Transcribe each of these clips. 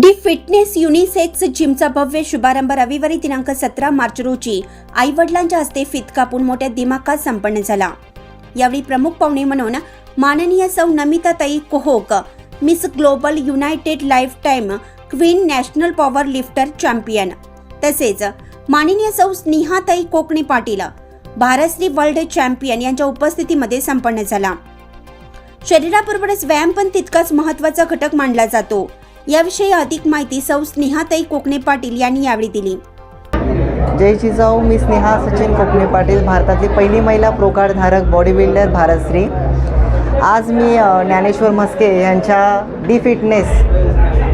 D fitness unisex जिमचा भव्य शुभारंभ रविवारी दिनांक सतरा मार्च रोजी आई वडिलांच्या हस्ते फित कापून मोठ्या दिमाखात संपन्न झाला. यावेळी प्रमुख पाहुणे म्हणून माननीय सौ नमिताताई Kohok miss global united life time queen national power lifter champion तसेच माननीय सौ स्नेहाताई कोकणे पाटील भारतश्री वर्ल्ड चॅम्पियन यांच्या उपस्थितीमध्ये संपन्न झाला. शरीराबरोबरच व्यायाम पण तितकाच महत्त्वाचा घटक मानला जातो. याविषयी अधिक माहिती सौ स्नेहाताई कोकणे पाटील यांनी यावेळी दिली. जय जिजाऊ मी स्नेहा सचिन कोकणे पाटील भारतातली पहिली महिला प्रोकार्डधारक बॉडी बिल्डर भारतश्री आज मी ज्ञानेश्वर म्हस्के यांच्या डी फिटनेस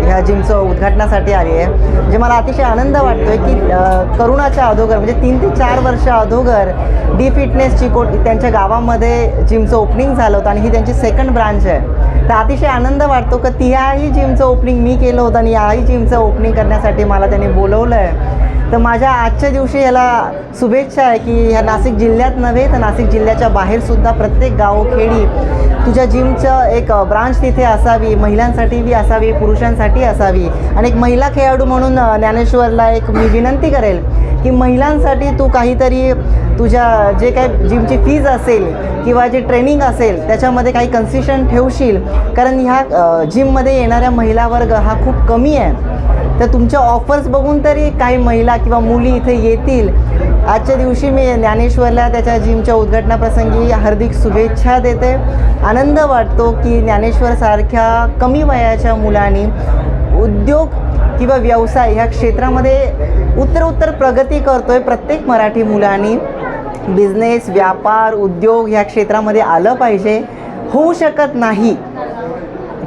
ह्या जिमचं उद्घाटनासाठी आली आहे म्हणजे मला अतिशय आनंद वाटतो आहे की करुणाच्या अधोगर म्हणजे तीन ते चार वर्ष अगोदर डी फिटनेसची को त्यांच्या गावामध्ये जिमचं ओपनिंग झालं होतं आणि ही त्यांची सेकंड ब्रांच आहे. तर अतिशय आनंद वाटतो की तिहाही जिमचं ओपनिंग मी केलं होतं आणि याही जिमचं ओपनिंग करण्यासाठी मला त्यांनी बोलवलं आहे तर माझ्या आजच्या दिवशी याला शुभेच्छा आहे की ह्या नाशिक जिल्ह्यात नव्हे तर नाशिक जिल्ह्याच्या बाहेरसुद्धा प्रत्येक गावखेडी तुझ्या जिमचं एक ब्रांच तिथे असावी महिलांसाठी बी असावी पुरुषांसाठी असावी. आणि एक महिला खेळाडू म्हणून ज्ञानेश्वरला एक मी विनंती करेल की महिलांसाठी तू काहीतरी तुझ्या जे काही जिमची फीज असेल किंवा जे ट्रेनिंग असेल त्याच्यामध्ये काही कन्सिशन ठेवशील. कारण ह्या जिममध्ये येणाऱ्या महिला वर्ग हा खूप कमी आहे. तर तुमच्या ऑफर्स बघून तरी काही महिला किंवा मुली इथे येतील. आजच्या दिवशी मी ज्ञानेश्वरला त्याच्या जिमच्या उद्घाटनाप्रसंगी हार्दिक शुभेच्छा देते. आनंद वाटतो की ज्ञानेश्वरसारख्या कमी वयाच्या मुलांनी उद्योग किंवा व्यवसाय ह्या क्षेत्रामध्ये उत्तर उत्तर प्रगती करतोय प्रत्येक मराठी मुलांनी. बिझनेस व्यापार उद्योग ह्या क्षेत्रामध्ये आलं पाहिजे. होऊ शकत नाही.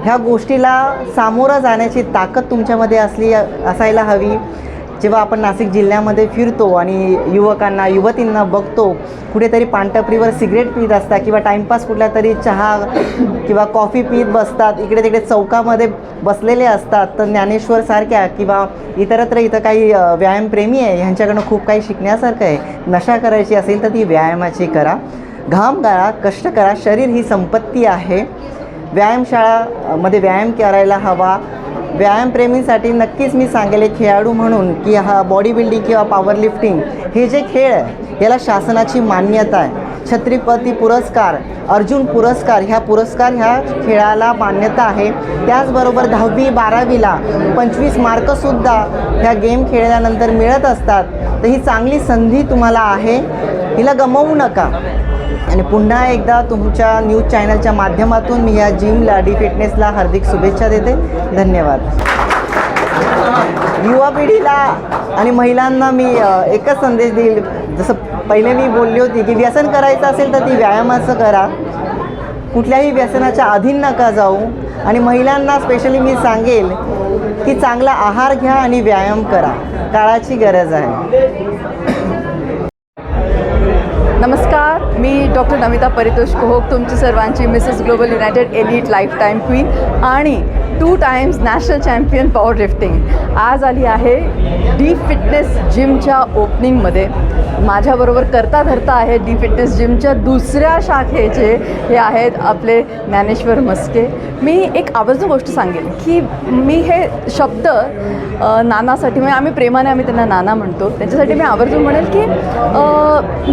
ह्या गोष्टीला सामोरं जाण्याची ताकद तुमच्यामध्ये असली असायला हवी. जेव्हा आपण नाशिक जिल्ह्यामध्ये फिरतो आणि युवकांना युवतींना बघतो कुठेतरी पानटपरीवर सिगरेट पित असतात किंवा टाईमपास कुठल्या तरी चहा किंवा कॉफी पित बसतात इकडे तिकडे चौकामध्ये बसलेले असतात तर ज्ञानेश्वरसारख्या किंवा इतरत्र इथं काही व्यायामप्रेमी आहे ह्यांच्याकडनं खूप काही शिकण्यासारखं आहे. नशा करायची असेल तर ती व्यायामाची करा. घाम करा कष्ट करा शरीर ही संपत्ती आहे. व्यायामशाळा मध्ये व्यायाम करायला हवा. व्यायामप्रेमींसाठी नक्कीच मी सांगेल एक खेळाडू म्हणून की हा बॉडी बिल्डिंग किंवा पॉवर लिफ्टिंग हे जे खेळ आहे याला शासनाची मान्यता आहे. छत्रपती पुरस्कार अर्जुन पुरस्कार ह्या पुरस्कार ह्या खेळाला मान्यता आहे. त्याचबरोबर दहावी बारावीला पंचवीस मार्कसुद्धा ह्या गेम खेळल्यानंतर मिळत असतात. तर ही चांगली संधी तुम्हाला आहे. हिला गमवू नका. आणि पुन्हा एकदा तुमच्या न्यूज चॅनलच्या माध्यमातून मी या जिमला डी फिटनेसला हार्दिक शुभेच्छा देते. धन्यवाद. युवा पिढीला आणि महिलांना मी एकच संदेश देईल. जसं पहिले मी बोलली होती की व्यसन करायचं असेल तर ती व्यायामाचं करा. कुठल्याही व्यसनाच्या अधीन नका जाऊ. आणि महिलांना स्पेशली मी सांगेल की चांगला आहार घ्या आणि व्यायाम करा. काळाची गरज आहे. नमस्कार मी डॉक्टर नमिता परितोष कोहक तुमची सर्वांची Mrs global united elite life time queen आणि two times national champion power lifting आज आली आहे डी फिटनेस जिमच्या ओपनिंगमध्ये माझ्याबरोबर करता धरता आहे डी फिटनेस जिमच्या दुसऱ्या शाखेचे हे आहेत आपले ज्ञानेश्वर मस्के मी एक आवर्जून गोष्ट सांगेन की मी हे शब्द नानासाठी म्हणजे आम्ही प्रेमाने आम्ही त्यांना नाना म्हणतो. त्यांच्यासाठी मी आवर्जून म्हणेल की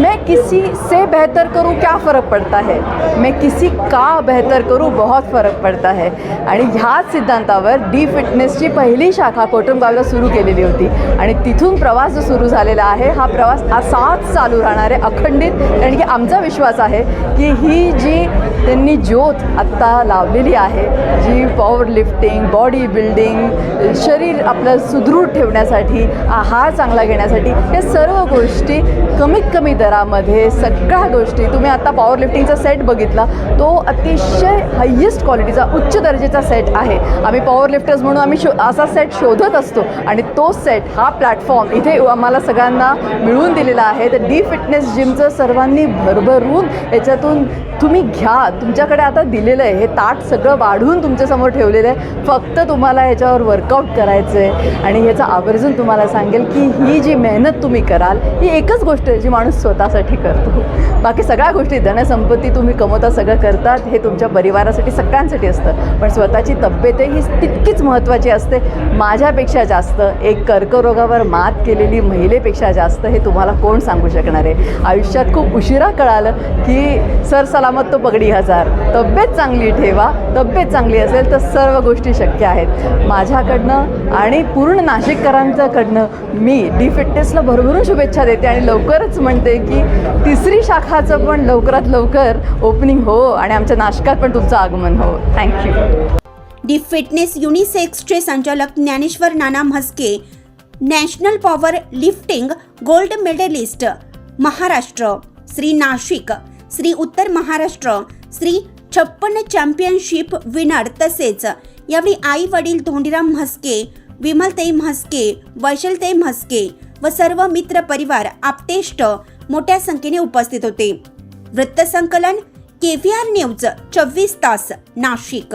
मैं किसी से बेहतर करूँ क्या फरक पडता है? मैं किसी का बेहतर करू बहुत फरक पडता है. आणि ह्याच सिद्धांतावर डी फिटनेसची पहिली शाखा कोटमगावला सुरू केलेली होती. आणि तिथून प्रवास जो सुरू झालेला आहे हा प्रवास असाच चालू राहणार आहे अखंडित. कारण की आमचा विश्वास आहे की ही जी त्यांनी ज्योत आत्ता लावलेली आहे जी पॉवर लिफ्टिंग बॉडी बिल्डिंग शरीर आपलं सुदृढ ठेवण्यासाठी आहार चांगला घेण्यासाठी या सर्व गोष्टी कमीत कमी दरामध्ये सगळ्या गोष्टी तुम्ही आत्ता पॉवर लिफ्टिंगचा सेट बघितला तो अतिशय हायेस्ट क्वालिटीचा उच्च दर्जेचा सेट आहे. आम्ही पॉवर लिफ्टर्स म्हणून आम्ही शो असा सेट शोधत असतो. आणि तो सेट हा प्लॅटफॉर्म इथे आम्हाला सगळ्यांना मिळवून दिलेला आहे. तर डी फिटनेस जिमचं सर्वांनी भरभरून याच्यातून तुम्ही घ्या. तुमच्याकडे आता दिलेलं आहे. हे ताट सगळं वाढून तुमच्यासमोर ठेवलेलं आहे. फक्त तुम्हाला ह्याच्यावर वर्कआउट करायचं आहे आणि ह्याचं आवर्जून तुम्हाला सांगेल की ही जी मेहनत तुम्ही कराल ही एकच गोष्ट आहे जी माणूस स्वतःसाठी करतो. बाकी सगळ्या गोष्टी धनसंपत्ती तुम्ही कमवता सगळं करतात हे तुमच्या परिवारासाठी सगळ्यांसाठी असतं. पण स्वतःची तब्येत ही तितकीच महत्त्वाची असते. माझ्यापेक्षा जास्त एक कर्करोगावर मात केलेली महिलेपेक्षा जास्त हे तुम्हाला कोण सांगू शकणार आहे? आयुष्यात खूप उशिरा कळालं की सर सलामत तो पगडी हजार. तब्येत चांगली ठेवा तब्येत चांगली असेल तर सर्व गोष्टी शक्य आहेत. माझ्याकडनं आणि पूर्ण नाशिककरांच्याकडनं मी डी फिटनेसला भरभरून शुभेच्छा देते आणि लवकरच म्हणते की तिसरी शाखाचं पण लवकरात लवकर ओपनिंग हो आणि आमच्या नाशकात पण तुमचं आगमन हो. थँक्यू डी फिटनेस युनिसेक्सचे संचालक Dnyaneshwar Nana Mhaske national power lifting gold medalist Maharashtra. Shri Nashik. Shri Uttar Maharashtra Shri छप्पन चॅम्पियनशिप विनर तसेच यावेळी आई वडील धोंडीराम म्हस्के विमलताई म्हस्के वैशलताई म्हस्के व सर्व मित्र परिवार आपतेष्ट मोठ्या संख्येने उपस्थित होते. वृत्तसंकलन के व्ही आर न्यूज चोवीस तास नाशिक.